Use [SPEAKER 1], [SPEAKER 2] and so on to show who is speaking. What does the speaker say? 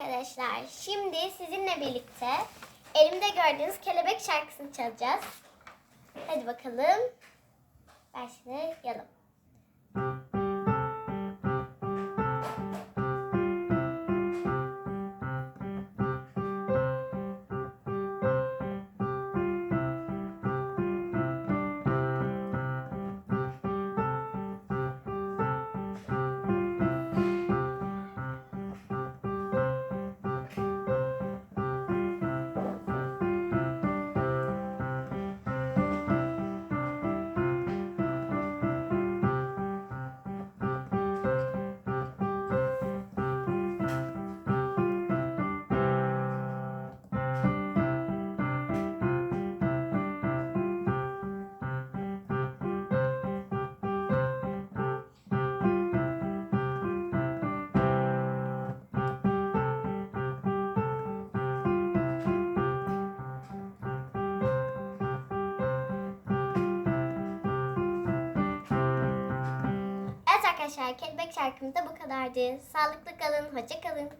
[SPEAKER 1] Arkadaşlar şimdi sizinle birlikte elimde gördüğünüz kelebek şarkısını çalacağız. Hadi bakalım. Başlayalım. Arkadaşlar kelebek şarkımız da bu kadardı. Sağlıklı kalın, hoşça kalın.